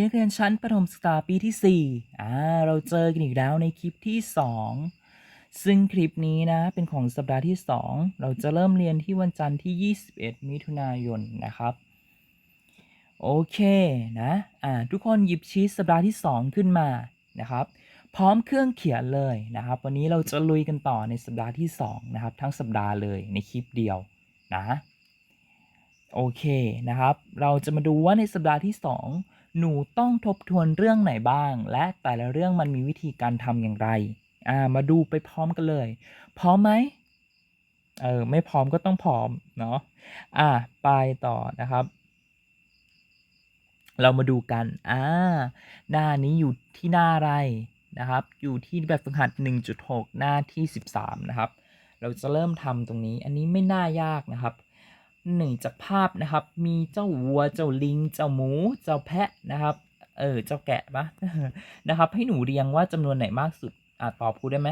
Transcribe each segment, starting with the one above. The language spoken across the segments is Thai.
นักเรียนชั้นประถมศึกษาปีที่4อ่าเราเจอกันอีกแล้วในคลิปที่ 2 ซึ่งคลิปนี้นะ เป็นของสัปดาห์ที่ 2 เราจะเริ่มเรียนที่วันจันทร์ที่ 21 มิถุนายนนะครับ โอเคนะอ่าทุกคนหยิบชีตสัปดาห์ที่ 2 ขึ้นมานะครับ พร้อมเครื่องเขียนเลยนะครับ วันนี้เราจะลุยกันต่อในสัปดาห์ที่ 2 นะครับ ทั้งสัปดาห์เลยในคลิปเดียวนะโอเคนะครับ เราจะมาดูว่าในสัปดาห์ที่ 2 หนูต้องทบทวนเรื่องไหนบ้าง และแต่ละเรื่องมันมีวิธีการทำอย่างไร อ่า มาดูไปพร้อมกันเลย พร้อมไหมเออ ไม่พร้อมก็ต้องพร้อมเนาะ อ่า ไปต่อนะครับ เรามาดูกัน อ่า หน้านี้อยู่ที่หน้าอะไรนะครับ อยู่ที่แบบฝึกหัด 1.6 หน้าที่ 13 นะครับ เราจะเริ่มทำตรงนี้ อันนี้ไม่น่ายากนะครับ หนึ่งจากภาพนะครับ มีเจ้าวัว เจ้าลิง เจ้าหมู เจ้าแพะนะครับ เออ เจ้าแกะปะนะครับ ให้หนูเรียงว่าจำนวนไหนมากสุด อ่าตอบครูได้ไหม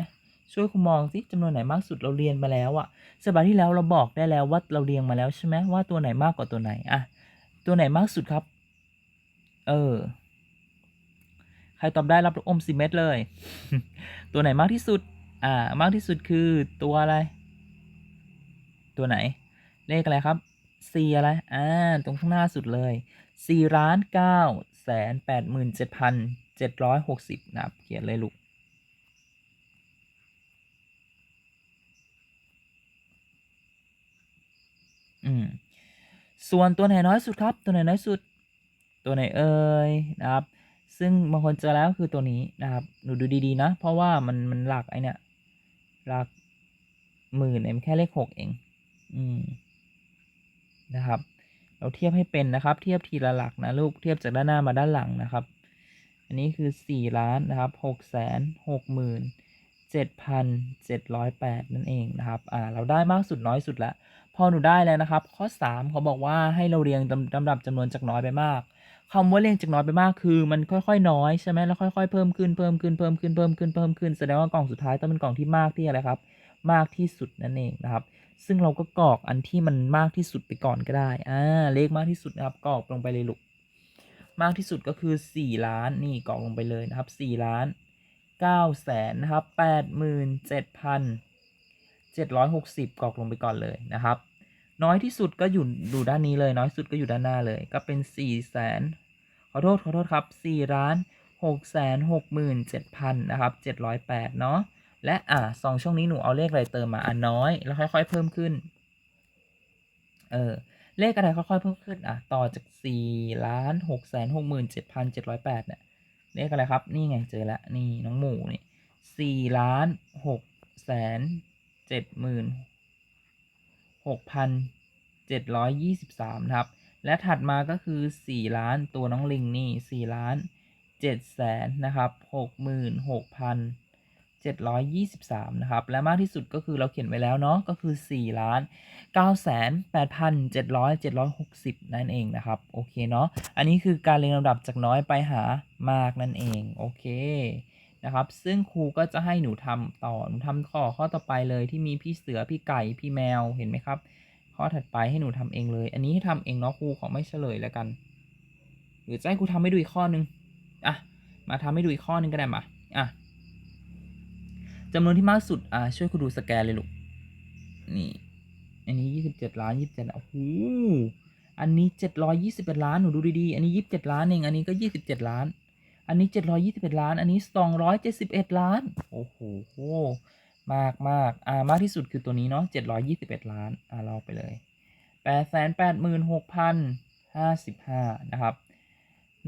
ช่วยครูมองสิจำนวนไหนมากสุดเราเรียนมาแล้วอะสัปดาห์ที่แล้วเราบอกได้แล้วว่าเราเรียงมาแล้วใช่ไหมว่าตัวไหนมากกว่าตัวไหนอะตัวไหนมากสุดครับ เออ ใครตอบได้รับลูกอมสิเม็ดเลย ตัวไหนมากที่สุด อ่า มากที่สุดคือตัวอะไร ตัวไหน เลขอะไรครับสี่อะไร อ่า ตรงข้างหน้าสุดเลยสี่ล้านเก้าแสนแปดหมื่นเจ็ดพันเจ็ดร้อยหกสิบนะครับ เขียนเลยลูก อืม ส่วนตัวไหนน้อยสุดครับ ตัวไหนน้อยสุด ตัวไหนเอ่ยนะครับ ซึ่งบางคนเจอแล้วคือตัวนี้นะครับ หนูดูดีๆนะ เพราะว่ามันมันหลักไอเนี่ยหลักหมื่นเอ็มแค่เลขหกเอง อืม นะครับ เราเทียบให้เป็นนะครับ เทียบทีละหลักนะลูก เทียบจากด้านหน้ามาด้านหลังนะครับ อันนี้คือสี่ล้านนะครับหกแสนหกหมื่นเจ็ดพันเจ็ดร้อยแปดนั่นเองนะครับ อ่า เราได้มากสุดน้อยสุดล้วพอหนูได้แล้วนะครับ ข้อสามเขาบอกว่าให้เราเรียงลำลำดับจำนวนจากน้อยไปมากคำว่าเรียงจากน้อยไปมากคือมันค่อยๆ น้อยใช่ไหมแล้วค่อยๆ เพิ่มขึ้นเพิ่มขึ้นเพิ่มขึ้นเพิ่มขึ้นเพิ่มขึ้นแสดงว่ากล่องสุดท้ายต้องเป็นกล่องที่มากที่อะไรครับ มากที่สุดนั่นเองนะครับ ซึ่งเราก็กรอกอันที่มันมากที่สุดไปก่อนก็ได้ อ่า เลขมากที่สุดนะครับกรอกลงไปเลยลูก มากที่สุดก็คือสี่ล้าน นี่กรอกลงไปเลยนะครับสี่ล้านเก้าแสนนะครับแปดหมื่นเจ็ดพันเจ็ดร้อยหกสิบกรอกลงไปก่อนเลยนะครับ น้อยที่สุดก็อยู่ดูด้านนี้เลย น้อยสุดก็อยู่ด้านหน้าเลย ก็เป็นสี่แสนขอโทษขอโทษครับสี่ล้านหกแสนหกหมื่นเจ็ดพันนะครับเจ็ดร้อยแปดเนาะ และอ่าสองช่องนี้หนูเอาเลขอะไรเติมมาอะน้อย แล้วค่อย ๆ เพิ่มขึ้น เออ เลขอะไรค่อยๆเพิ่มขึ้นอะต่อจากสี่ล้านหกแสนหกหมื่นเจ็ดพันเจ็ดร้อยแปดเนี่ยเลขอะไรครับนี่ไงเจอแล้วนี่น้องหมูนี่สี่ล้านหกแสนเจ็ดหมื่นหกพันเจ็ดร้อยยี่สิบสามนะครับ และถัดมาก็คือสี่ล้านตัวน้องลิงนี่สี่ล้านเจ็ดแสนนะครับหกหมื่นหกพัน 723 นะครับ และมากที่สุดก็คือเราเขียนไว้แล้วเนาะก็คือ4ล้าน9 8 7 7 760 นั่นเองนะครับ โอเคเนาะอันนี้คือการเรียงลำดับจากน้อยไปหามากนั่นเอง โอเคนะครับ ซึ่งครูก็จะให้หนูทำต่อ หนูทำข้อข้อต่อไปเลยที่มีพี่เสือพี่ไก่พี่แมวเห็นไหมครับ ข้อถัดไปให้หนูทำเองเลย อันนี้ให้ทำเองเนาะครูขอไม่เฉลยแล้วกัน หรือจะให้ครูทำให้ดูอีกข้อนึงอะมาทำให้ดูอีกข้อนึงก็ได้มาอะ จำนวนที่มากสุด อ่า ช่วยคุณดูสแกนเลยลูก นี่ อันนี้ยี่สิบเจ็ดล้านยี่สิบเจ็ดโอ้โห อันนี้เจ็ดร้อยยี่สิบเอ็ดล้าน หนูดูดีๆ อันนี้ยี่สิบเจ็ดล้านเอง อันนี้ก็ยี่สิบเจ็ดล้าน อันนี้เจ็ดร้อยยี่สิบเอ็ดล้าน อันนี้สองร้อยเจ็ดสิบเอ็ดล้าน โอ้โห มากมากอ่า มากที่สุดคือตัวนี้เนาะเจ็ดร้อยยี่สิบเอ็ดล้าน อ่า เราไปเลยแปดแสนแปดหมื่นหกพันห้าสิบห้านะครับ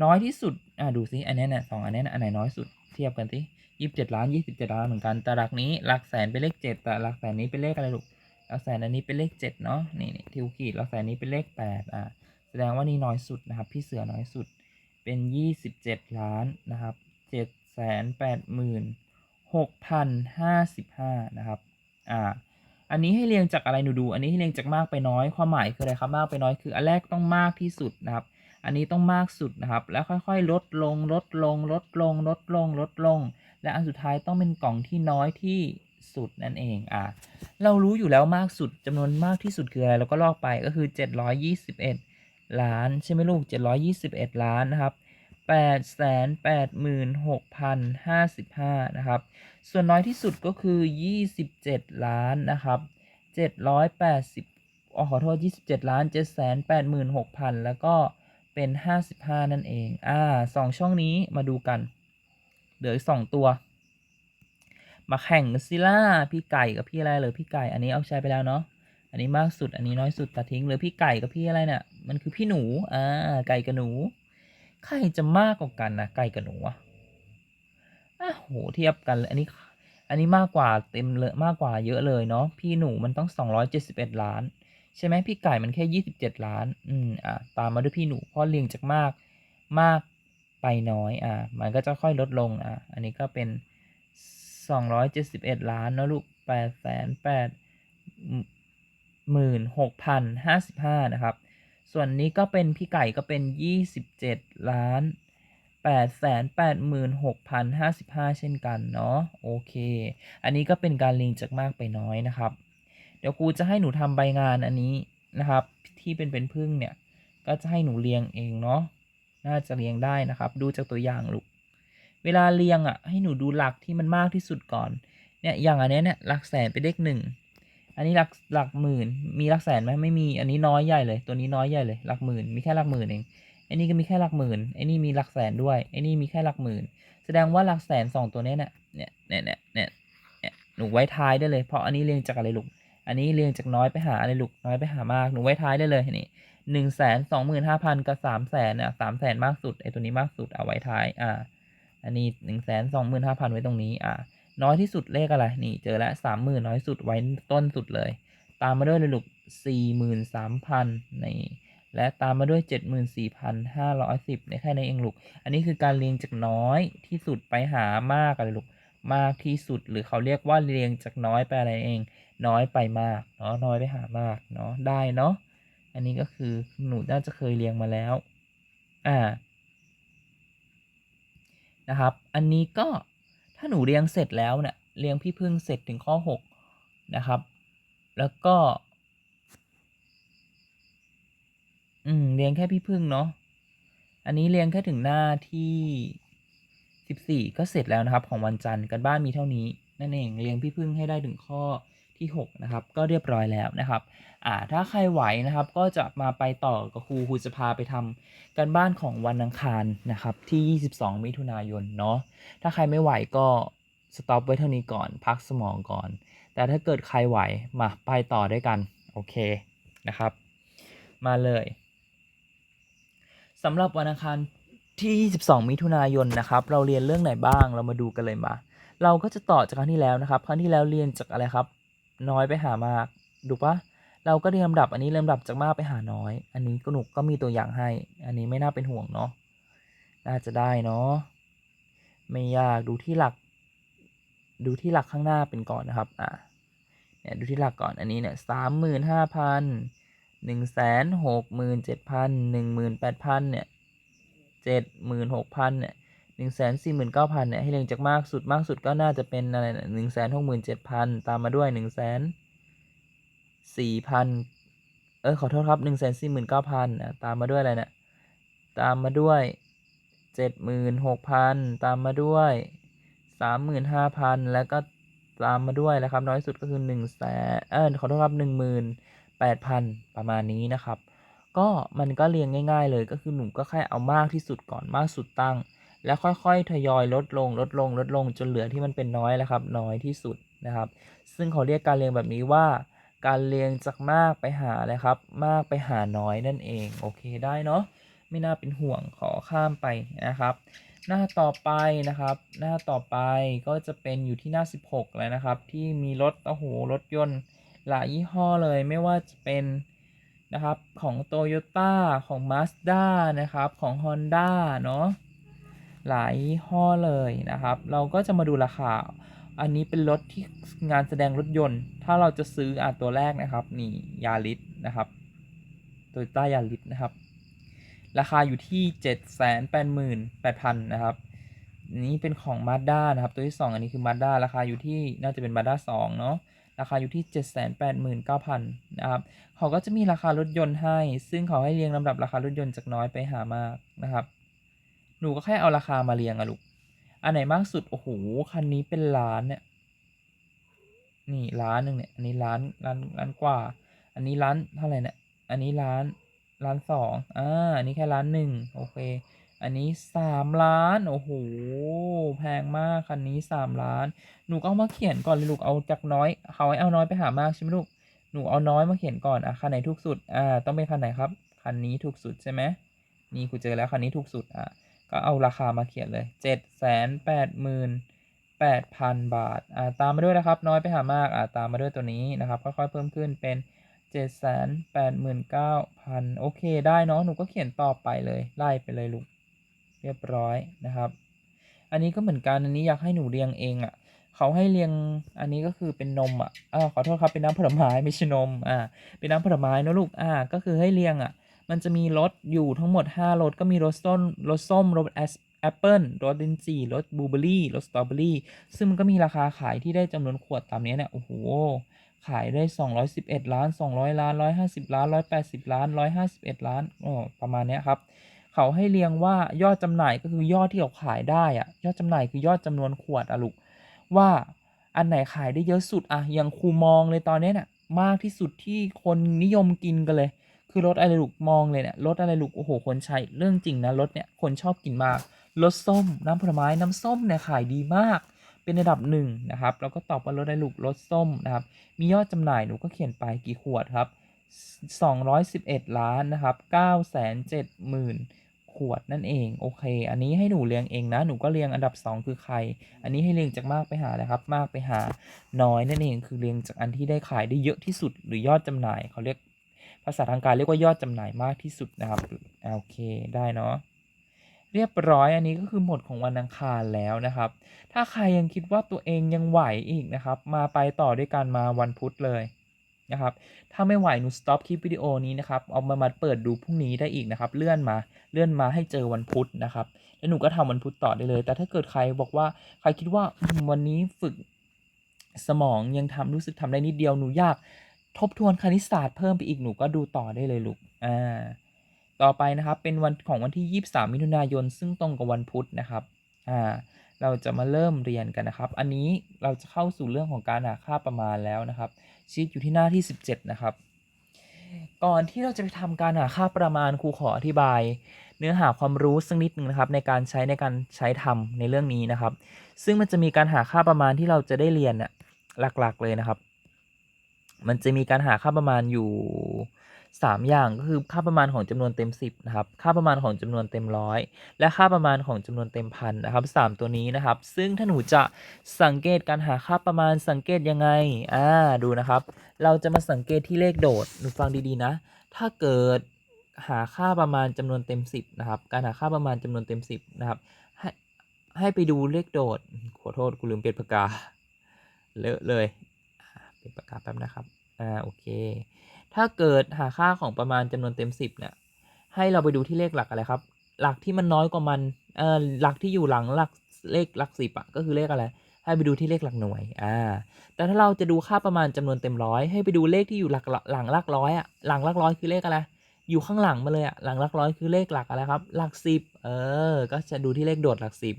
น้อยที่สุด อ่าดูสิอันนี้เนี่ยสองอันนี้นะอันไหนน้อยสุด เทียบกันสิ ยี่สิบเจ็ดล้านยี่สิบเจ็ดล้านเหมือนกันแต่หลักนี้หลักแสนเป็นเลขเจ็ดแต่หลักแสนนี้เป็นเลขอะไรลูกหลักแสนอันนี้เป็นเลขเจ็ดเนาะนี่นี่ทิวขีดหลักแสนนี้เป็นเลขแปดอ่าแสดงว่านี่น้อยสุดนะครับ พี่เสือน้อยสุดเป็นยี่สิบเจ็ดล้านนะครับเจ็ดแสนแปดหมื่นหกพันห้าสิบห้านะครับอ่าอันนี้ให้เรียงจากอะไรหนูดู อันนี้ให้เรียงจากมากไปน้อยความหมายคืออะไรครับมากไปน้อยคืออันแรกต้องมากที่สุดนะครับอันนี้ต้องมากสุดนะครับ แล้วค่อยๆ ลดลงลดลงลดลงลดลงลดลง และอันสุดท้ายต้องเป็นกล่องที่น้อยที่สุดนั่นเองอ่าเรารู้อยู่แล้วมากสุดจำนวนมากที่สุดคืออะไรเราก็ลอกไปก็คือ 721 ล้าน ใช่ไหมลูก 721 ล้านนะครับ886,055 นะครับ ส่วนน้อยที่สุดก็คือ 27 ล้านนะครับ 780อ๋อขอโทษ 27 ล้าน 786,000 แล้วก็เป็น 55 นั่นเอง อ่าสองช่องนี้มาดูกัน เหลือสองตัว มาแข่งกันสิล่ะพี่ไก่กับพี่อะไรเลยพี่ไก่อันนี้เอาใช้ไปแล้วเนาะอันนี้มากสุดอันนี้น้อยสุดตัดทิ้งเหลือพี่ไก่กับพี่อะไรเนี่ยมันคือพี่หนูอ่าไก่กับหนูใครจะมากกว่ากันนะไก่กับหนูอะอ้โหเทียบกันเลยอันนี้อันนี้มากกว่าเต็มเลยมากกว่าเยอะเลยเนาะพี่หนูมันต้อง 271 ล้าน ใช่ไหมพี่ไก่มันแค่ 27 ล้าน อืมอ่าตามมาด้วยพี่หนูเพราะเรียงจากมากมาก ไปน้อยอ่ามันก็จะค่อยลดลงอ่าอันนี้ก็เป็น 271 ล้านนะลูก8แสน8หมื่นหกพันห้าสิบห้านะครับ ส่วนนี้ก็เป็นพี่ไก่ก็เป็น 27 ล้าน8แสน8หมื่นหกพันห้าสิบห้าเช่นกันเนาะโอเค อันนี้ก็เป็นการเรียงจากมากไปน้อยนะครับ เดี๋ยวครูจะให้หนูทำใบงานอันนี้นะครับ ที่เป็นเป็นพึ่งเนี่ย ก็จะให้หนูเรียงเองเนาะ น่าจะเรียงได้นะครับ ดูจากตัวอย่างลูก เวลาเรียงอะ ให้หนูดูหลักที่มันมากที่สุดก่อน เนี่ยอย่างอันนี้เนี่ยหลักแสนเป็นเลขหนึ่ง อันนี้หลักหลักหมื่น มีหลักแสนไหมไม่มี อันนี้น้อยใหญ่เลย ตัวนี้น้อยใหญ่เลย หลักหมื่น มีแค่หลักหมื่นเองไอ้นี่ก็มีแค่หลักหมื่นไอ้นี่มีหลักแสนด้วยไอ้นี่มีแค่หลักหมื่น แสดงว่าหลักแสนสองตัวนี้เนี่ยเนี่ยเนี่ยเนี่ยเนี่ยเนี่ยหนูไว้ท้ายได้เลย เพราะอันนี้เรียงจากอะไรลูก อันนี้เรียงจากน้อยไปหาอะไรลูก น้อยไปหามาก หนูไว้ท้ายได้เลยนี่ หนึ่งแสนสองหมื่นห้าพันกับสามแสนอะสามแสนมากสุดไอ้ตัวนี้มากสุดเอาไว้ท้ายอ่า อันนี้หนึ่งแสนสองหมื่นห้าพันไว้ตรงนี้อ่าน้อยที่สุดเลขอะไรนี่เจอแล้วสามหมื่นน้อยสุดไว้ต้นสุดเลย ตามมาด้วยเลยลูกสี่หมื่นสามพันนี่และตามมาด้วยเจ็ดหมื่นสี่พันห้าร้อยสิบในแค่นี้นเองลูก อันนี้คือการเรียงจากน้อยที่สุดไปหามากอะไรลูก มากที่สุดหรือเขาเรียกว่าเรียงจากน้อยไปอะไรเอง น้อยไปมากเนาะน้อยไปหามากเนาะได้เนาะ อันนี้ก็คือหนูน่าจะเคยเรียงมาแล้ว อ่า นะครับ อันนี้ก็ถ้าหนูเรียงเสร็จแล้วเนี่ยเรียงพี่พึ่งเสร็จถึงข้อ 6 นะครับ แล้วก็ อืม เรียงแค่พี่พึ่งเนาะ อันนี้เรียงแค่ถึงหน้าที่ 14 ก็เสร็จแล้วนะครับ ของวันจันทร์กันบ้านมีเท่านี้ นั่นเอง เรียงพี่พึ่งให้ได้ถึงข้อ ที่ 6 นะครับ ก็เรียบร้อยแล้วนะครับอ่าถ้าใครไหวนะครับก็จะมาไปต่อกับครูครูจะพาไปทำการบ้านของวันอังคารนะครับที่ 22 มิถุนายนเนาะถ้าใครไม่ไหวก็สต็อปไว้เท่านี้ก่อนพักสมองก่อน แต่ถ้าเกิดใครไหวมาไปต่อด้วยกันโอเคนะครับ มาเลยสำหรับวันอังคารที่ 22 มิถุนายนนะครับ เราเรียนเรื่องไหนบ้างเรามาดูกันเลยมา เราก็จะต่อจากครั้งที่แล้วนะครับ ครั้งที่แล้วเรียนจากอะไรครับ น้อยไปหามากดูปะเราก็เรียนลำดับอันนี้เรียนลำดับจากมากไปหาน้อย อันนี้ก็หนุกก็มีตัวอย่างให้ อันนี้ไม่น่าเป็นห่วงเนาะน่าจะได้เนาะไม่ยากดูที่หลัก ดูที่หลักข้างหน้าเป็นก่อนนะครับอะเนี่ยดูที่หลักก่อนอันนี้เนี่ยสามหมื่นห้าพันหนึ่งแสนหกหมื่นเจ็ดพันหนึ่งหมื่นแปดพันเนี่ยเจ็ดหมื่นหกพันเนี่ย หนึ่งแสนสี่หมื่นเก้าพันเนี่ยให้เรียงจากมากสุดมากสุดก็น่าจะเป็นอะไรหนึ่งแสนหกหมื่นเจ็ดพันตามมาด้วยหนึ่งแสนสี่พันเออขอโทษครับหนึ่งแสนสี่หมื่นเก้าพันตามมาด้วยอะไรเนี่ยตามมาด้วยเจ็ดหมื่นหกพันตามมาด้วยสามหมื่นห้าพันแล้วก็ตามมาด้วยนะครับ น้อยสุดก็คือหนึ่งแสนเออขอโทษครับหนึ่งหมื่นแปดพันประมาณนี้นะครับ ก็มันก็เรียงง่าย ๆ เลยก็คือหนูก็แค่เอามากที่สุดก่อนมากสุดตั้ง แล้วค่อยๆ ทยอยลดลงลดลงลดลงจนเหลือที่มันเป็นน้อยแล้วครับ น้อยที่สุดนะครับ ซึ่งเขาเรียกการเรียงแบบนี้ว่า การเรียงจากมากไปหาอะไรครับ มากไปหาน้อยนั่นเองโอเคได้เนาะไม่น่าเป็นห่วงขอข้ามไปนะครับ หน้าต่อไปนะครับ หน้าต่อไปก็จะเป็นอยู่ที่หน้า 16 แล้วนะครับ ที่มีรถโอ้โหรถยนต์หลายยี่ห้อเลยไม่ว่าจะเป็นนะครับของ Toyota ของ Mazda นะครับของ Honda เนาะ หลายยี่ห้อเลยนะครับ เราก็จะมาดูราคา อันนี้เป็นรถที่งานแสดงรถยนต์ ถ้าเราจะซื้ออะตัวแรกนะครับนี่ยาริสนะครับโตโยต้ายาริสนะครับ ราคาอยู่ที่เจ็ดแสนแปดหมื่นแปดพันนะครับนี่เป็นของมาด้านะครับ ตัวที่สองอันนี้คือมาด้าราคาอยู่ที่น่าจะเป็นมาด้าสองเนาะราคาอยู่ที่เจ็ดแสนแปดหมื่นเก้าพันนะครับ เขาก็จะมีราคารถยนต์ให้ ซึ่งเขาให้เรียงลำดับราคารถยนต์จากน้อยไปหามากนะครับ นูก็แค่เอาราคามาเรียงอะลูก อันไหนมากสุด โอ้โห คันนี้เป็นล้านเนี่ย นี่ล้านหนึ่งเนี่ย อันนี้ล้านล้านล้านกว่า อันนี้ล้านเท่าไหร่เนี่ย อันนี้ล้านล้านสองอ่า อันนี้แค่ล้านหนึ่งโอเค อันนี้สามล้าน โอ้โห แพงมาก คันนี้สามล้าน หนูก็เอามาเขียนก่อนเลยลูก เอาจากน้อย เขาให้เอาน้อยไปหามากใช่ไหมลูก หนูเอาน้อยมาเขียนก่อน อะ คันไหนถูกสุด อ่า ต้องเป็นคันไหนครับ คันนี้ถูกสุดใช่ไหมนี่ครูเจอแล้วคันนี้ถูกสุด อะ ก็เอาราคามาเขียนเลยเจ็ดแสนแปดหมื่นแปดพันบาทอ่าตามมาด้วยนะครับ น้อยไปหามากอ่าตามมาด้วยตัวนี้นะครับ ค่อยๆเพิ่มขึ้นเป็นเจ็ดแสนแปดหมื่นเก้าพันโอเคได้เนาะหนูก็เขียนต่อไปเลย ไล่ไปเลยลูก เรียบร้อยนะครับ อันนี้ก็เหมือนกันอันนี้อยากให้หนูเรียงเองอะ่ะเขาให้เรียงอันนี้ก็คือเป็นนมอะ่ะอ่าขอโทษครับเป็นน้ำผลไม้ไม่ใช่นมอ่าเป็นน้ำผลไม้นะลูกอ่าก็คือให้เรียงอะ่ะ มันจะมีรสอยู่ทั้งหมด 5รสก็มีรสส้มรสส้มรสแอสแอปเปิลรสลินจี่รสบลูเบอรี่รสสตรอเบอรี่ ซึ่งมันก็มีราคาขายที่ได้จำนวนขวดตามนี้เนี่ย โอ้โห ขายได้ 211 ล้าน 200 ล้าน 150 ล้าน 180 ล้าน 151 ล้านอ๋อประมาณนี้ครับ เขาให้เรียงว่ายอดจำหน่ายก็คือยอดที่เขาขายได้อะยอดจำหน่ายคือยอดจำนวนขวดอะลูก ว่าอันไหนขายได้เยอะสุดอะอย่างครูมองเลยตอนนี้เนี่ยมากที่สุดที่คนนิยมกินกันเลย คือรสอะไรลูกมองเลยเนี่ยรสอะไรลูกโอ้โหคนใช้เรื่องจริงนะรสเนี่ยคนชอบกินมากรสส้ม น้ำผลไม้น้ำส้มเนี่ยขายดีมาก เป็นระดับหนึ่งนะครับแล้วก็ตอบว่ารสอะไรลูกรสส้มนะครับมียอดจำหน่ายหนูก็เขียนไปกี่ขวดครับ 211 ล้านนะครับ970,000 ขวดนั่นเองโอเค อันนี้ให้หนูเรียงเองนะหนูก็เรียงอันดับ 2 คือใคร อันนี้ให้เรียงจากมากไปหาเลยครับ มากไปหาน้อยนั่นเองคือเรียงจากอันที่ได้ขายได้เยอะที่สุดหรือยอดจำหน่ายเขาเรียก ภาษาทางการเรียกว่ายอดจำหน่ายมากที่สุดนะครับโอเคได้เนาะเรียบร้อยอันนี้ก็คือหมดของวันอังคารแล้วนะครับ ถ้าใครยังคิดว่าตัวเองยังไหวอีกนะครับ มาไปต่อด้วยกันมาวันพุธเลยนะครับ ถ้าไม่ไหวหนูสต็อปคลิปวิดีโอนี้นะครับ เอามามาเปิดดูพรุ่งนี้ได้อีกนะครับ เลื่อนมา เลื่อนมาให้เจอวันพุธนะครับ แล้วหนูก็ทำวันพุธต่อได้เลย แต่ถ้าเกิดใครบอกว่าใครคิดว่าวันนี้ฝึกสมองยังทำรู้สึกทำได้นิดเดียวหนูอยาก ทบทวนคณิตศาสตร์เพิ่มไปอีกหนูก็ดูต่อได้เลยลูก อ่า ต่อไปนะครับเป็นวันของวันที่ 23 มิถุนายน ซึ่งตรงกับวันพุธนะครับ อ่า เราจะมาเริ่มเรียนกันนะครับ อันนี้เราจะเข้าสู่เรื่องของการหาค่าประมาณแล้วนะครับ ชีตอยู่ที่หน้าที่ 17 นะครับ ก่อนที่เราจะไปทำการหาค่าประมาณครูขออธิบาย เนื้อหาความรู้สักนิดหนึ่งนะครับ ในการใช้ในการใช้ทำในเรื่องนี้นะครับ ซึ่งมันจะมีการหาค่าประมาณที่เราจะได้เรียนเนี่ยหลักๆ เลยนะครับ มันจะมีการหาค่าประมาณอยู่ 3 อย่างก็คือค่าประมาณของจำนวนเต็ม 10นะครับค่าประมาณของจำนวนเต็มร้อยและค่าประมาณของจำนวนเต็มพันนะครับสามตัวนี้นะครับ ซึ่งถ้าหนูจะสังเกตการหาค่าประมาณสังเกตยังไงอ่าดูนะครับ เราจะมาสังเกตที่เลขโดดหนูฟังดีๆนะ ถ้าเกิดหาค่าประมาณจำนวนเต็ม 10นะครับการหาค่าประมาณจำนวนเต็ม 10นะครับให้ให้ไปดูเลขโดดขอโทษกูลืมเปลี่ยนปากกาเลอะเลยเปลี่ยนปากกาแป๊บนะครับ อ่าโอเค ถ้าเกิดหาค่าของประมาณจำนวนเต็ม 10เนี่ยให้เราไปดูที่เลขหลักอะไรครับ หลักที่มันน้อยกว่ามันเอ่อหลักที่อยู่หลังหลักเลขหลักสิบอะก็คือเลขอะไรให้ไปดูที่เลขหลักหน่วย อ่า แต่ถ้าเราจะดูค่าประมาณจำนวนเต็มร้อยให้ไปดูเลขที่อยู่หลักหลังหลักร้อยอะหลังหลักร้อยคือเลขอะไร อยู่ข้างหลังมาเลยอะหลังหลักร้อยคือเลขหลักอะไรครับ หลักสิบเออ ก็จะดูที่เลขโดดหลักสิบ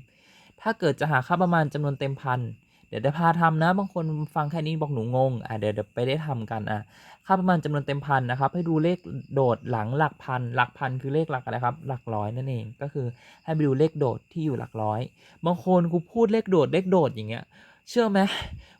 ถ้าเกิดจะหาค่าประมาณจำนวนเต็มพัน เดี๋ยวจะพาทำนะ บางคนฟังแค่นี้บอกหนูงงอะเดี๋ยวเดี๋ยวไปได้ทำกันอะค่าประมาณจำนวนเต็มพันนะครับ ให้ดูเลขโดดหลังหลักพัน หลักพันคือเลขหลักอะไรครับ หลักร้อยนั่นเองก็คือให้ไปดูเลขโดดที่อยู่หลักร้อย บางคนกูพูดเลขโดดเลขโดดอย่างเงี้ย เชื่อไหม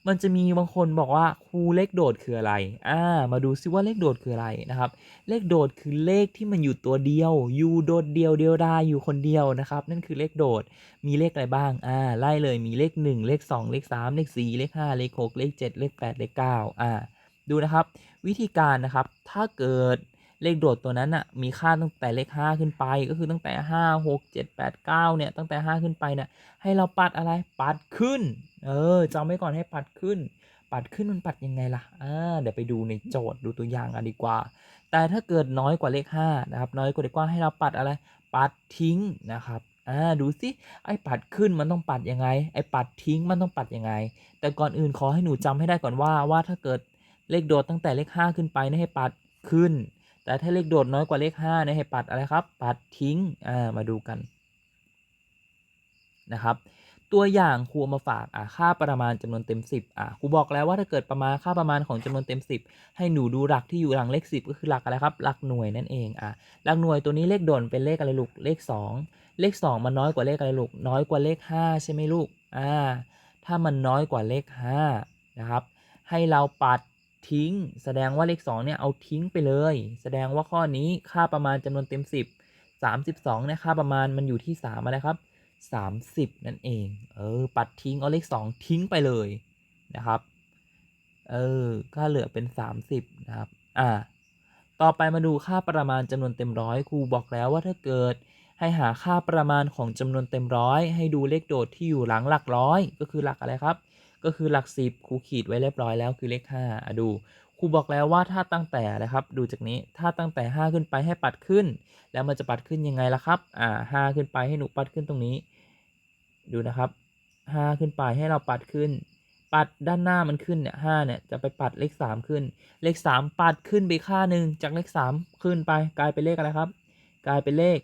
มันจะมีบางคนบอกว่าครูเลขโดดคืออะไร อ่า มาดูซิว่าเลขโดดคืออะไรนะครับ เลขโดดคือเลขที่มันอยู่ตัวเดียว อยู่โดดเดียวเดียวดายอยู่คนเดียวนะครับ นั่นคือเลขโดด มีเลขอะไรบ้าง อ่า ไล่เลย มีเลข 1 เลข 2 เลข 3 เลข 4 เลข 5 เลข 6 เลข 7 เลข 8 เลข 9 อ่า ดูนะครับ วิธีการนะครับ ถ้าเกิด เลขโดดตัวนั้นอะมีค่าตั้งแต่เลข 5 ขึ้นไป ก็คือตั้งแต่ 5 6 7 8 9เนี่ยตั้งแต่ 5 ขึ้นไปเนี่ยให้เราปัดอะไรปัดขึ้น เออจำไว้ก่อนให้ปัดขึ้น ปัดขึ้นมันปัดยังไงล่ะอ่าเดี๋ยวไปดูในโจทย์ดูตัวอย่างกันดีกว่า แต่ถ้าเกิดน้อยกว่าเลข5นะครับน้อยกว่าเลขกว่าให้เราปัดอะไร ปัดทิ้งนะครับอ่าดูสิไอ้ปัดขึ้นมันต้องปัดยังไง ไอ้ปัดทิ้งมันต้องปัดยังไง แต่ก่อนอื่นขอให้หนูจำให้ได้ก่อนว่าว่าถ้าเกิดเลขโดดตั้งแต่เลข 5 ขึ้นไปนี่ยให้ปัดขึ้น แต่ถ้าเลขโดดน้อยกว่าเลข5เนี่ยให้ปัดอะไรครับ ปัดทิ้งอ่ามาดูกันนะครับตัวอย่างครูมาฝากอะค่าประมาณจำนวนเต็ม 10อะครูบอกแล้วว่าถ้าเกิดประมาณค่าประมาณของจำนวนเต็ม 10 ให้หนูดูหลักที่อยู่หลังเลข 10 ก็คือหลักอะไรครับหลักหน่วยนั่นเองอะหลักหน่วยตัวนี้เลขโดนเป็นเลขอะไรลูกเลข 2 เลข 2 มันน้อยกว่าเลขอะไรลูกน้อยกว่าเลข 5 ใช่ไหมลูกอ่าถ้ามันน้อยกว่าเลข5นะครับให้เราปัด ทิ้ง แสดงว่าเลข 2 เนี่ยเอาทิ้งไปเลย แสดงว่าข้อนี้ค่าประมาณจำนวนเต็ม 10 32เนี่ยค่าประมาณมันอยู่ที่3อะไรครับ30 นั่นเอง เออ ปัดทิ้ง เอาเลข 2 ทิ้งไปเลยนะครับ เออก็เหลือเป็น 30 นะครับ อ่า ต่อไปมาดูค่าประมาณจำนวนเต็มร้อยครูบอกแล้วว่าถ้าเกิด ให้หาค่าประมาณของจำนวนเต็มร้อยให้ดูเลขโดดที่อยู่หลังหลักร้อย ก็คือหลักอะไรครับ ก็คือหลักสิบครูขีดไว้เรียบร้อยแล้วคือเลข5อะดูครูบอกแล้วว่าถ้าตั้งแต่นะครับ ดูจากนี้ถ้าตั้งแต่ 5 ขึ้นไปให้ปัดขึ้น แล้วมันจะปัดขึ้นยังไงล่ะครับอ่าห้าขึ้นไปให้หนูปัดขึ้นตรงนี้ ดูนะครับห้าขึ้นไปให้เราปัดขึ้น ปัดด้านหน้ามันขึ้นเนี่ยห้าเนี่ยจะไปปัดเลขสามขึ้น เลขสามปัดขึ้นไปค่าหนึ่งจากเลขสามขึ้นไป กลายเป็นเลขอะไรครับ กลายเป็นเลข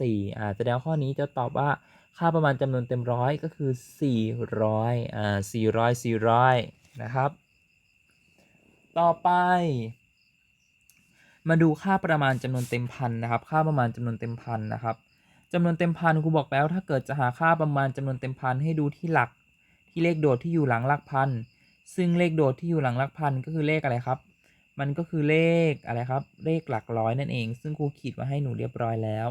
สี่อ่าแสดงข้อนี้จะตอบว่า ค่าประมาณจำนวนเต็มร้อยก็คือสี่ร้อยอ่าสี่ร้อยสี่ร้อยนะครับ ต่อไป มาดูค่าประมาณจำนวนเต็มพันนะครับ ค่าประมาณจำนวนเต็มพันนะครับจำนวนเต็มพันครูบอกแล้วถ้าเกิดจะหาค่าประมาณจำนวนเต็มพันให้ดูที่หลักที่เลขโดดที่อยู่หลังหลักพันซึ่งเลขโดดที่อยู่หลังหลักพันก็คือเลขอะไรครับ มันก็คือเลขอะไรครับ เลขหลักร้อยนั่นเอง ซึ่งครูขีดมาให้หนูเรียบร้อยแล้ว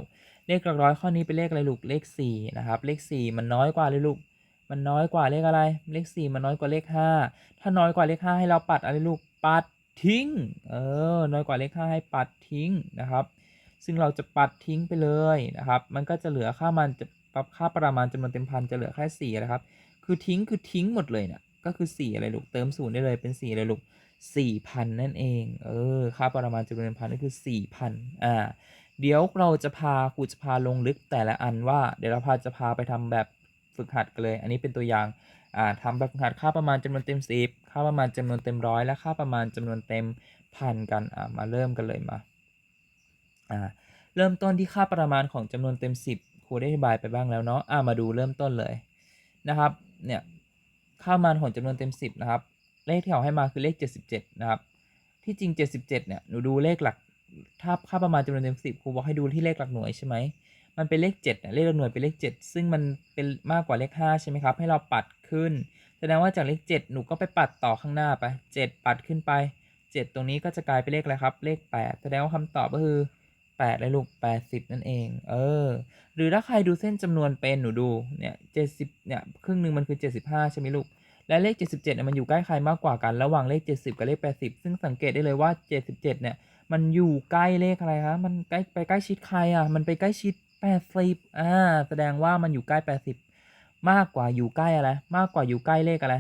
เลขหลักร้อยข้อนี้เป็นเลขอะไรลูกเลขสี่นะครับเลขสี่มันน้อยกว่าเลยลูก มันน้อยกว่าเลขอะไร เลขสี่มันน้อยกว่าเลขห้าถ้าน้อยกว่าเลขห้าให้เราปัดอะไรลูกปัดทิ้งเออน้อยกว่าเลขห้าให้ปัดทิ้งนะครับ ซึ่งเราจะปัดทิ้งไปเลยนะครับ มันก็จะเหลือค่ามันจะปรับค่าประมาณจำนวนเต็มพันจะเหลือแค่สี่นะครับคือทิ้งคือทิ้งหมดเลยเนี่ยก็คือสี่อะไรลูกเติมศูนย์ได้เลยเป็นสี่อะไรลูกสี่พันนั่นเอง เออ ค่าประมาณจำนวนเต็มพันก็คือสี่พันอ่า เดี๋ยวเราจะพาครูจะพาลงลึกแต่ละอันว่า เดี๋ยวเราพาจะพาไปทำแบบฝึกหัดกันเลย อันนี้เป็นตัวอย่างอ่าทำแบบฝึกหัดค่าประมาณจำนวนเต็มสิบค่าประมาณจำนวนเต็มร้อยและค่าประมาณจำนวนเต็มพันกันอ่ามาเริ่มกันเลยมาอ่าเริ่มต้นที่ค่าประมาณของจำนวนเต็ม 10 ครูได้อธิบายไปบ้างแล้วเนาะอ่ามาดูเริ่มต้นเลยนะครับเนี่ยค่าประมาณของจำนวนเต็ม 10 นะครับ เลขที่เขาให้มาคือเลข 77 นะครับ ที่จริง 77 เนี่ยหนูดูเลขหลัก ถ้าค่าประมาณจำนวนเต็ม10ครูบอกให้ดูที่เลขหลักหน่วยใช่ไหมมันเป็นเลข7เนี่ยเลขหลักหน่วยเป็นเลข 7 ซึ่งมันเป็นมากกว่าเลข5ใช่ไหมครับ ให้เราปัดขึ้น แสดงว่าจากเลข 7 หนูก็ไปปัดต่อข้างหน้าไป 7 ปัดขึ้นไป 7 ตรงนี้ก็จะกลายเป็นเลขอะไรครับ เลข 8 แสดงว่าคำตอบก็คือ8เลยลูก80 นั่นเอง เออ หรือถ้าใครดูเส้นจำนวนเป็นหนูดู เนี่ย70เนี่ยครึ่งหนึ่งมันคือ 75 ใช่ไหมลูก และเลข 77เนี่ยมันอยู่ใกล้ใครมากกว่ากัน ระหว่างเลข 70 กับเลข 80 ซึ่งสังเกตได้เลยว่า 77เนี่ย มันอยู่ใกล้เลขอะไรคะมันใกล้ไปใกล้ชิดใครอะ มันไปใกล้ชิด80อ่า แสดงว่ามันอยู่ใกล้80มากกว่าอยู่ใกล้อะไร มากกว่าอยู่ใกล้เลขอะไร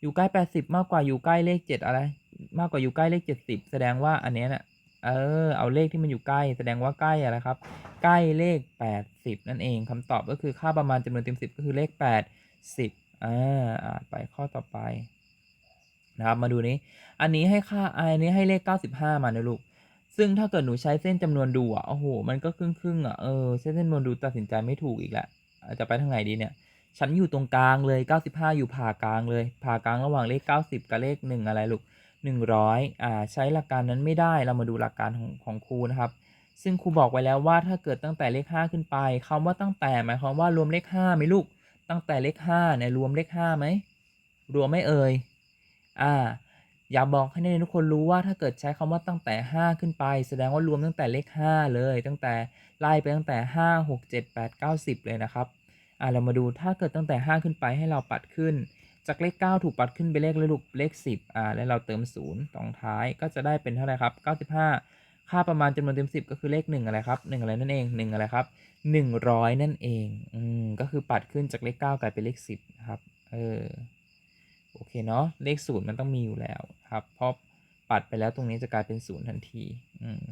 อยู่ใกล้80มากกว่าอยู่ใกล้เลข7อะไร มากกว่าอยู่ใกล้เลข70แสดงว่าอันเนี้ยน่ะ เออ เอาเลขที่มันอยู่ใกล้ แสดงว่าใกล้อะไรครับ ใกล้เลข80นั่นเองคำตอบก็คือค่าประมาณจำนวนเต็ม10ก็คือเลข80อ่าอ่าไปข้อต่อไปนะครับ มาดูนี้ อันนี้ให้ค่าอันนี้ให้เลข95มานะลูก ซึ่งถ้าเกิดหนูใช้เส้นจำนวนดูอะโอ้โหมันก็ครึ่งครึ่งอะเออเส้นจำนวนดูตัดสินใจไม่ถูกอีกแหละจะไปทางไหนดีเนี่ยฉันอยู่ตรงกลางเลย 95 อยู่ผ่ากลางเลยผ่ากลางระหว่างเลข 90 กับเลข 1 อะไรลูก 100อ่าใช้หลักการนั้นไม่ได้เรามาดูหลักการของของครูนะครับ ซึ่งครูบอกไว้แล้วว่าถ้าเกิดตั้งแต่เลข 5 ขึ้นไปคำว่าตั้งแต่หมายความว่ารวมเลข5ไหมลูก ตั้งแต่เลข5เนี่ยรวมเลข5ไหมรวมไม่เอ่ยอ่า อย่าบอกให้นักเรียนทุกคนรู้ว่าถ้าเกิดใช้คำว่าตั้งแต่ 5 ขึ้นไป แสดงว่ารวมตั้งแต่เลข 5 เลย ตั้งแต่ไล่ไปตั้งแต่ 5 6 7 8 9 10 เลยนะครับอ่าเรามาดูถ้าเกิดตั้งแต่ 5 ขึ้นไปให้เราปัดขึ้น จากเลข 9 ถูกปัดขึ้นไปเลขเลยลูกเลข 10อ่าแล้วเราเติม0ตรงท้ายก็จะได้เป็นเท่าไหร่ครับ 95 ค่าประมาณจำนวนเต็ม 10 ก็คือเลข 1 อะไรครับ 1 อะไรนั่นเอง 1 อะไรครับ 100 นั่นเองอืมก็คือปัดขึ้นจากเลข 9 กลายเป็นเลข 10 ครับเออ อเคเนาะเลข0มันต้องมีอยู่แล้วครับเพราะปัดไปแล้วตรงนี้จะกลายเป็น0ทันทีอืม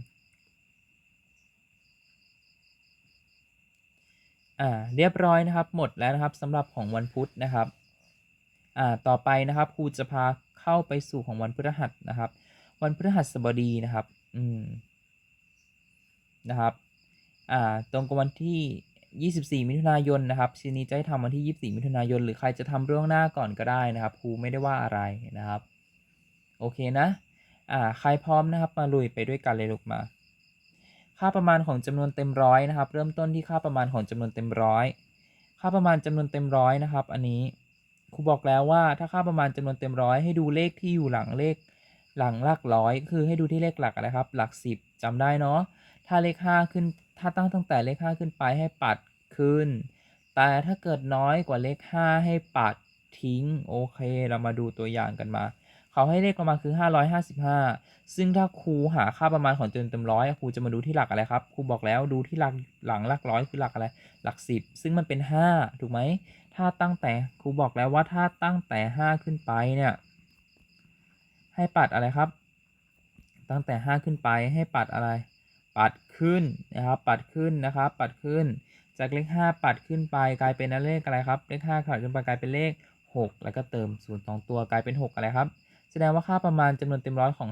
อ่าเรียบร้อยนะครับหมดแล้วนะครับสำหรับของวันพุธนะครับอ่าต่อไปนะครับครูจะพาเข้าไปสู่ของวันพฤหัสนะครับ วันพฤหัสบดีนะครับอืมนะครับอ่าตรงกับวันที่ 24 มิถุนายนนะครับชิ้นนี้จะให้ทำวันที่ 24 มิถุนายน หรือใครจะทำล่วงหน้าก่อนก็ได้นะครับครูไม่ได้ว่าอะไรนะครับ โอเคนะอ่าใครพร้อมนะครับ มาลุยไปด้วยกันเลยลูกมา ค่าประมาณของจำนวนเต็มร้อยนะครับ เริ่มต้นที่ค่าประมาณของจำนวนเต็มร้อยค่าประมาณจำนวนเต็มร้อยนะครับ อันนี้ครูบอกแล้วว่าถ้าค่าประมาณจำนวนเต็มร้อยให้ดูเลขที่อยู่หลังเลขหลังหลักร้อยคือให้ดูที่เลขหลักอะไรครับ หลักสิบจำได้เนาะถ้าเลขห้าขึ้น ถ้าตั้งตั้งแต่เลขห้าขึ้นไปให้ปัดขึ้น แต่ถ้าเกิดน้อยกว่าเลขห้าให้ปัดทิ้ง โอเค เรามาดูตัวอย่างกันมา เขาให้เลขประมาณคือ 555 ซึ่งถ้าครูหาค่าประมาณของจนเต็มร้อยครูจะมาดูที่หลักอะไรครับ ครูบอกแล้วดูที่หลักหลังหลักร้อยคือหลักอะไร หลักสิบซึ่งมันเป็น 5 ถูกไหม ถ้าตั้งแต่ ครูบอกแล้วว่าถ้าตั้งแต่ 5 ขึ้นไปเนี่ย ให้ปัดอะไรครับ ตั้งแต่ 5 ขึ้นไปให้ปัดอะไร ปัดขึ้นนะครับ ปัดขึ้นนะครับ ปัดขึ้น จากเลข 5 ปัดขึ้นไปกลายเป็นเลขอะไรครับ เลข5ปัดขึ้นไปกลายเป็นเลข 6 แล้วก็เติม0ูนย์สองตัวกลายเป็น 6 อะไรครับ แสดงว่าค่าประมาณจำนวนเต็มร้อยของ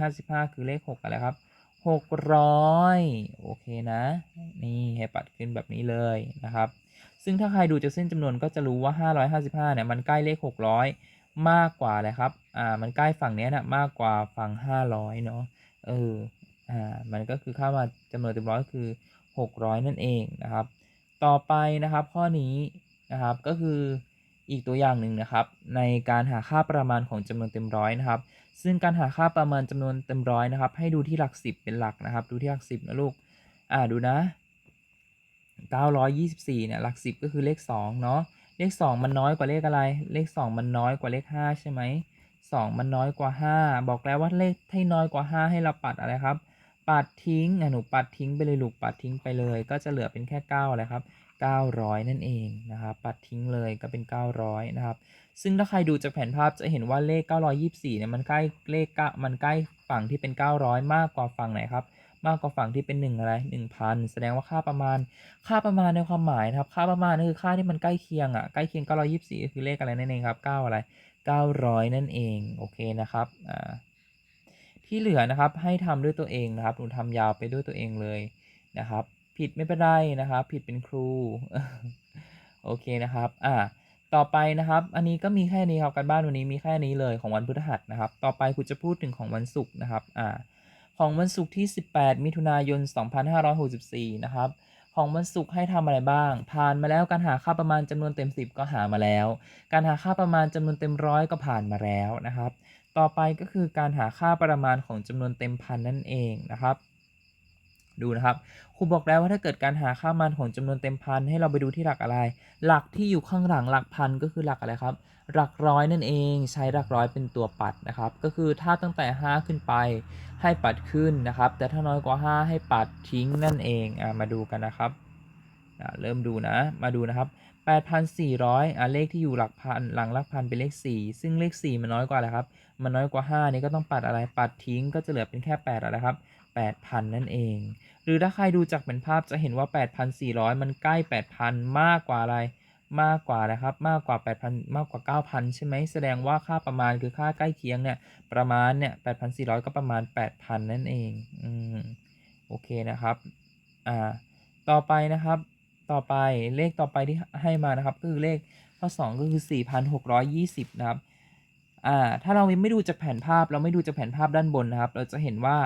555 คือเลข 6 อะไรครับ 600 โอเคนะ นี่ให้ปัดขึ้นแบบนี้เลยนะครับ ซึ่งถ้าใครดูจากเส้นจำนวนก็จะรู้ว่า 555เนี่ยมันใกล้เลข 600 มากกว่าเลยครับ อ่า มันใกล้ฝั่งเนี้ยนะมากกว่าฝั่ง 500 เนาะ เออ อ่ามันก็คือค่ามาจำนวนเต็มร้อยคือ 600 นั่นเองนะครับ ต่อไปนะครับข้อนี้นะครับก็คืออีกตัวอย่างหนึ่งนะครับในการหาค่าประมาณของจำนวนเต็มร้อยนะครับ ซึ่งการหาค่าประมาณจำนวนเต็มร้อยนะครับ ให้ดูที่หลักสิบเป็นหลักนะครับ ดูที่หลักสิบนะลูกอ่าดูนะ 924เนี่ยหลักสิบก็คือเลข2เนาะเลข 2 มันน้อยกว่าเลขอะไร เลข 2 มันน้อยกว่าเลข 5 ใช่ไหม2มันน้อยกว่า 5 บอกแล้วว่าเลขที่น้อยกว่า 5 ให้เราปัดอะไรครับ ปัดทิ้งอะหนูปัดทิ้งไปเลยลูกปัดทิ้งไปเลย ก็จะเหลือเป็นแค่9อะไรครับ900 นั่นเองนะครับปัดทิ้งเลยก็เป็น 900 นะครับ ซึ่งถ้าใครดูจากแผนภาพจะเห็นว่าเลข 924 เนี่ยมันใกล้เลขมันใกล้ฝั่งที่เป็น 900 มากกว่าฝั่งไหนครับ มากกว่าฝั่งที่เป็น1อะไร1,000 แสดงว่าค่าประมาณ ค่าประมาณในความหมายนะครับ ค่าประมาณคือค่าที่มันใกล้เคียงอะใกล้เคียง 924 คือเลขอะไรนั่นเองครับ 9 อะไร 900 นั่นเอง โอเคนะครับ อ่า ที่เหลือนะครับให้ทำด้วยตัวเองนะครับหนูทำยาวไปด้วยตัวเองเลยนะครับ ผิดไม่เป็นไรนะครับ ผิดเป็นครูโอเคนะครับอ่าต่อไปนะครับ อันนี้ก็มีแค่นี้ครับการบ้านวันนี้มีแค่นี้เลยของวันพฤหัสนะครับ ต่อไปครูจะพูดถึงของวันศุกร์นะครับอ่าของวันศุกร์ที่ 18 มิถุนายน 2564 นะครับ ของวันศุกร์ให้ทำอะไรบ้าง ผ่านมาแล้วการหาค่าประมาณจำนวนเต็ม 10 ก็หามาแล้ว การหาค่าประมาณจำนวนเต็มร้อยก็ผ่านมาแล้วนะครับ ต่อไปก็คือการหาค่าประมาณของจำนวนเต็มพันนั่นเองนะครับ ดูนะครับครูบอกแล้วว่าถ้าเกิดการหาค่ามันของจำนวนเต็มพันให้เราไปดูที่หลักอะไร หลักที่อยู่ข้างหลังหลักพันก็คือหลักอะไรครับ หลักร้อยนั่นเองใช้หลักร้อยเป็นตัวปัดนะครับ ก็คือถ้าตั้งแต่ 5 ขึ้นไปให้ปัดขึ้นนะครับ แต่ถ้าน้อยกว่า 5 ให้ปัดทิ้งนั่นเองอ่ามาดูกันนะครับ เริ่มดูนะ มาดูนะครับ 8,400อ่าเลขที่อยู่หลักพันหลังหลักพันเป็นเลข 4 ซึ่งเลข 4 มันน้อยกว่าอะไรครับ มันน้อยกว่า 5 นี่ก็ต้องปัดอะไร ปัดทิ้งก็จะเหลือเป็นแค่8อะไรครับ8,000 นั่นเอง หรือถ้าใครดูจากเป็นภาพจะเห็นว่า 8,400 มันใกล้ 8,000 มากกว่าอะไร มากกว่านะครับ มากกว่า 8,000 มากกว่า 9,000 ใช่ไหม แสดงว่าค่าประมาณคือค่าใกล้เคียงเนี่ย ประมาณเนี่ย 8,400 ก็ประมาณ 8,000 นั่นเอง อืม โอเคนะครับ อ่า ต่อไปนะครับ ต่อไปเลขต่อไปที่ให้มานะครับก็คือเลขข้อ 2 ก็คือ 4,620 นะครับอ่าถ้าเราไม่ดูจากแผนภาพเราไม่ดูจากแผนภาพด้านบนนะครับ เราจะเห็นว่า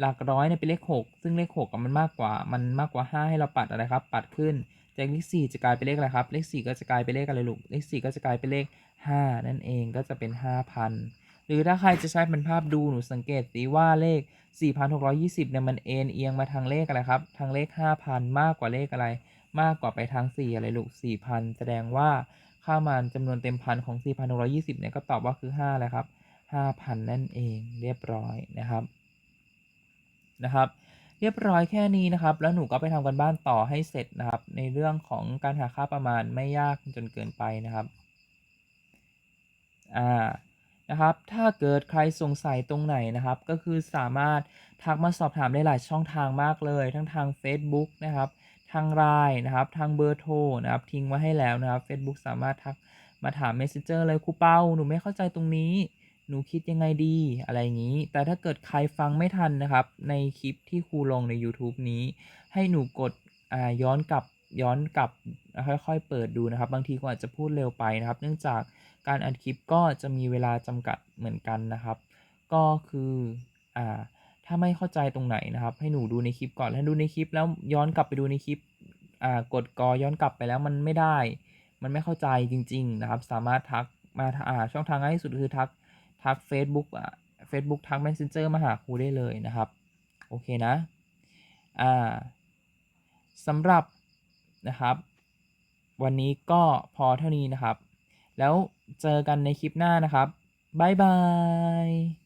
หลักร้อยเนี่ยเป็นเลข 6 ซึ่งเลข6กับมันมากกว่า มันมากกว่า 5 ให้เราปัดอะไรครับ ปัดขึ้น จากเลข 4 จะกลายเป็นเลขอะไรครับ เลข 4 ก็จะกลายเป็นเลขอะไรลูก เลข 4 ก็จะกลายเป็นเลข 5 นั่นเองก็จะเป็น 5,000 หรือถ้าใครจะใช้เป็นภาพดูหนูสังเกตสิว่าเลข 4,620เนี่ยมันเอ็นเอียงมาทางเลขอะไรครับ ทางเลข 5,000 มากกว่าเลขอะไร มากกว่าไปทาง4 อะไรลูก 4,000 แสดงว่าค่ามันจำนวนเต็มพันของ 4,620 เนี่ยก็ตอบว่าคือ5อะไรครับ 5,000 นั่นเองเรียบร้อยนะครับนะครับ เรียบร้อยแค่นี้นะครับ แล้วหนูก็ไปทำกันบ้านต่อให้เสร็จนะครับ ในเรื่องของการหาค่าประมาณไม่ยากจนเกินไปนะครับอ่านะครับ ถ้าเกิดใครสงสัยตรงไหนนะครับ ก็คือสามารถทักมาสอบถามได้หลายช่องทางมากเลย ทั้งทาง Facebook นะครับ ทางไลน์นะครับ ทางเบอร์โทรนะครับ ทิ้งไว้ให้แล้วนะครับ Facebook สามารถทักมาถาม Messenger เลยครูเป้าหนูไม่เข้าใจตรงนี้ หนูคิดยังไงดีอะไรอย่างนี้ แต่ถ้าเกิดใครฟังไม่ทันนะครับ ในคลิปที่ครูลงใน YouTube นี้ ให้หนูกดย้อนกลับย้อนกลับค่อยๆเปิดดูนะครับ บางทีก็อาจจะพูดเร็วไปนะครับ เนื่องจากการอัดคลิปก็จะมีเวลาจำกัดเหมือนกันนะครับ ก็คืออ่า ถ้าไม่เข้าใจตรงไหนนะครับ ให้หนูดูในคลิปก่อนถ้าดูในคลิปแล้วย้อนกลับไปดูในคลิปอ่ากดกอย้อนกลับไปแล้วมันไม่ได้ มันไม่เข้าใจจริง ๆ นะครับ สามารถทักมาอ่าช่องทางง่ายที่สุดคือทักทัก Facebook อะ Facebook ทัก Messenger มาหาครูได้เลยนะครับ โอเคนะอ่าสำหรับนะครับ วันนี้ก็พอเท่านี้นะครับ แล้วเจอกันในคลิปหน้านะครับ บ๊ายบาย